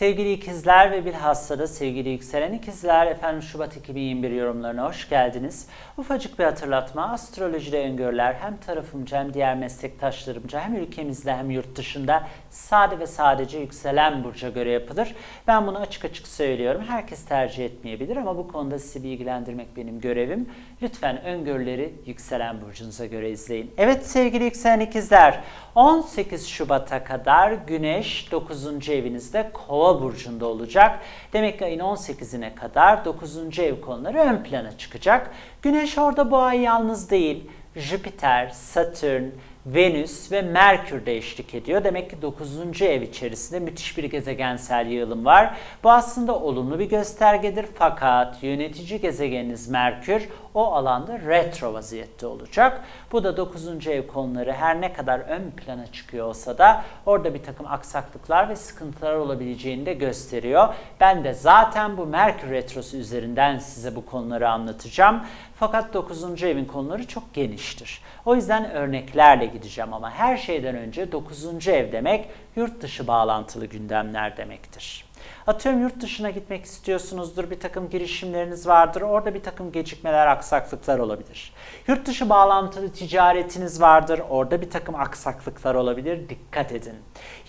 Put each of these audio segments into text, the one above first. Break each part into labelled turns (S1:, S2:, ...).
S1: Sevgili ikizler ve bilhassa da sevgili yükselen ikizler, efendim Şubat 2021 yorumlarına hoş geldiniz. Ufacık bir hatırlatma, astrolojide öngörüler hem tarafımca hem diğer meslektaşlarımca hem ülkemizde hem yurt dışında sade ve sadece yükselen burca göre yapılır. Ben bunu açık açık söylüyorum. Herkes tercih etmeyebilir ama bu konuda sizi bilgilendirmek benim görevim. Lütfen öngörüleri yükselen burcunuza göre izleyin. Evet sevgili yükselen ikizler, 18 Şubat'a kadar Güneş 9. evinizde Kova burcunda olacak. Demek ki ayın 18'ine kadar 9. ev konuları ön plana çıkacak. Güneş orada ay yalnız değil. Jüpiter, Satürn, Venüs ve Merkür de eşlik ediyor. Demek ki 9. ev içerisinde müthiş bir gezegensel yığılım var. Bu aslında olumlu bir göstergedir fakat yönetici gezegeniniz Merkür o alanda retro vaziyette olacak. Bu da 9. ev konuları her ne kadar ön plana çıkıyor olsa da orada bir takım aksaklıklar ve sıkıntılar olabileceğini de gösteriyor. Ben de zaten bu Merkür retrosu üzerinden size bu konuları anlatacağım. Fakat 9. evin konuları çok geniştir. O yüzden örneklerle gideceğim ama her şeyden önce 9. ev demek yurt dışı bağlantılı gündemler demektir. Atıyorum yurt dışına gitmek istiyorsunuzdur, bir takım girişimleriniz vardır, orada bir takım gecikmeler, aksaklıklar olabilir. Yurt dışı bağlantılı ticaretiniz vardır, orada bir takım aksaklıklar olabilir, dikkat edin.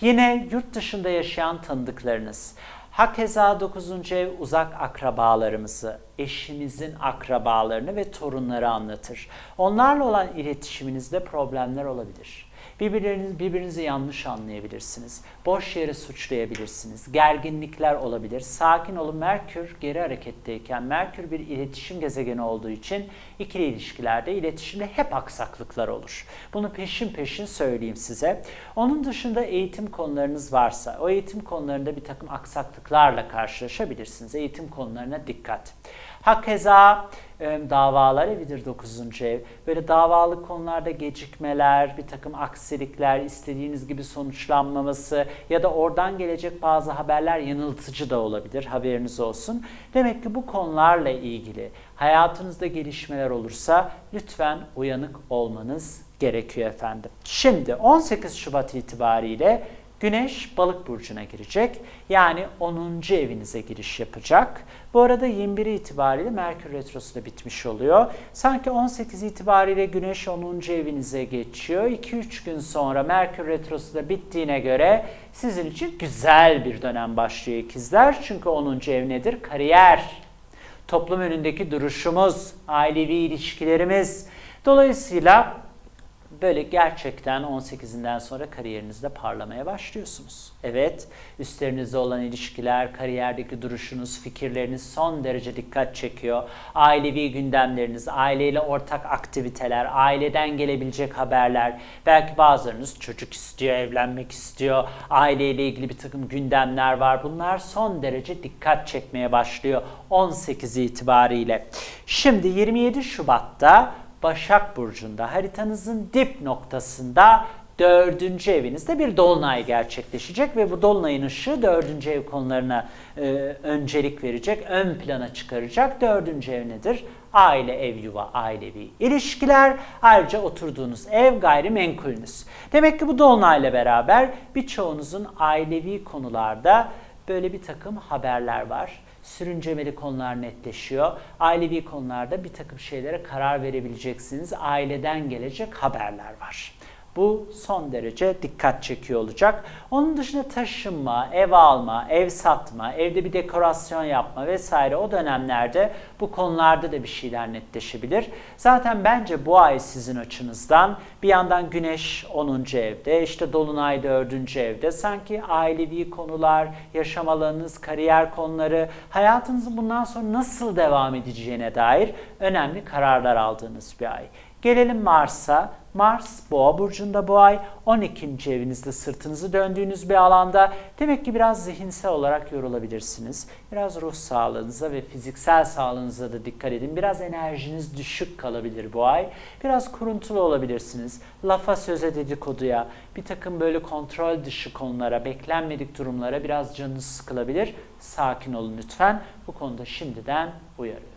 S1: Yine yurt dışında yaşayan tanıdıklarınız, Hakeza 9. ev uzak akrabalarımızı, eşimizin akrabalarını ve torunları anlatır. Onlarla olan iletişiminizde problemler olabilir. Birbirinizi, birbirinizi yanlış anlayabilirsiniz. Boş yere suçlayabilirsiniz. Gerginlikler olabilir. Sakin olun. Merkür geri hareketteyken Merkür bir iletişim gezegeni olduğu için ikili ilişkilerde, iletişimde hep aksaklıklar olur. Bunu peşin peşin söyleyeyim size. Onun dışında eğitim konularınız varsa o eğitim konularında bir takım aksaklıklarla karşılaşabilirsiniz. Eğitim konularına dikkat. Hakeza e, davalar evidir 9. ev. Böyle davalık konularda gecikmeler, bir takım aksilikler, istediğiniz gibi sonuçlanmaması ya da oradan gelecek bazı haberler yanıltıcı da olabilir. Haberiniz olsun. Demek ki bu konularla ilgili hayatınızda gelişmeler olursa lütfen uyanık olmanız gerekiyor efendim. Şimdi 18 Şubat itibariyle Güneş balık burcuna girecek. Yani 10. evinize giriş yapacak. Bu arada 21 itibariyle Merkür Retrosu da bitmiş oluyor. Sanki 18 itibariyle Güneş 10. evinize geçiyor. 2-3 gün sonra Merkür Retrosu da bittiğine göre sizin için güzel bir dönem başlıyor ikizler. Çünkü 10. ev nedir? Kariyer. Toplum önündeki duruşumuz, ailevi ilişkilerimiz. Dolayısıyla böyle gerçekten 18'inden sonra kariyerinizde parlamaya başlıyorsunuz. Evet, üstlerinizde olan ilişkiler, kariyerdeki duruşunuz, fikirleriniz son derece dikkat çekiyor. Ailevi gündemleriniz, aileyle ortak aktiviteler, aileden gelebilecek haberler, belki bazılarınız çocuk istiyor, evlenmek istiyor, aileyle ilgili bir takım gündemler var. Bunlar son derece dikkat çekmeye başlıyor 18 itibariyle. Şimdi 27 Şubat'ta Başak Burcu'nda haritanızın dip noktasında dördüncü evinizde bir dolunay gerçekleşecek ve bu dolunayın ışığı dördüncü ev konularına e, öncelik verecek, ön plana çıkaracak. Dördüncü ev nedir? Aile, ev, yuva, ailevi ilişkiler, ayrıca oturduğunuz ev, gayrimenkulünüz. Demek ki bu dolunayla beraber birçoğunuzun ailevi konularda böyle bir takım haberler var sürüncemeli konular netleşiyor. Ailevi konularda bir takım şeylere karar verebileceksiniz. Aileden gelecek haberler var. Bu son derece dikkat çekiyor olacak. Onun dışında taşınma, ev alma, ev satma, evde bir dekorasyon yapma vesaire o dönemlerde bu konularda da bir şeyler netleşebilir. Zaten bence bu ay sizin açınızdan bir yandan Güneş 10. evde, işte Dolunay 4. evde sanki ailevi konular, yaşam alanınız, kariyer konuları, hayatınızın bundan sonra nasıl devam edeceğine dair önemli kararlar aldığınız bir ay. Gelelim Mars'a. Mars Boğa burcunda bu ay 12. evinizde sırtınızı döndüğünüz bir alanda demek ki biraz zihinsel olarak yorulabilirsiniz. Biraz ruh sağlığınıza ve fiziksel sağlığınıza da dikkat edin. Biraz enerjiniz düşük kalabilir bu ay. Biraz kuruntulu olabilirsiniz. Lafa söze dedikoduya, bir takım böyle kontrol dışı konulara, beklenmedik durumlara biraz canınız sıkılabilir. Sakin olun lütfen. Bu konuda şimdiden uyarıyorum.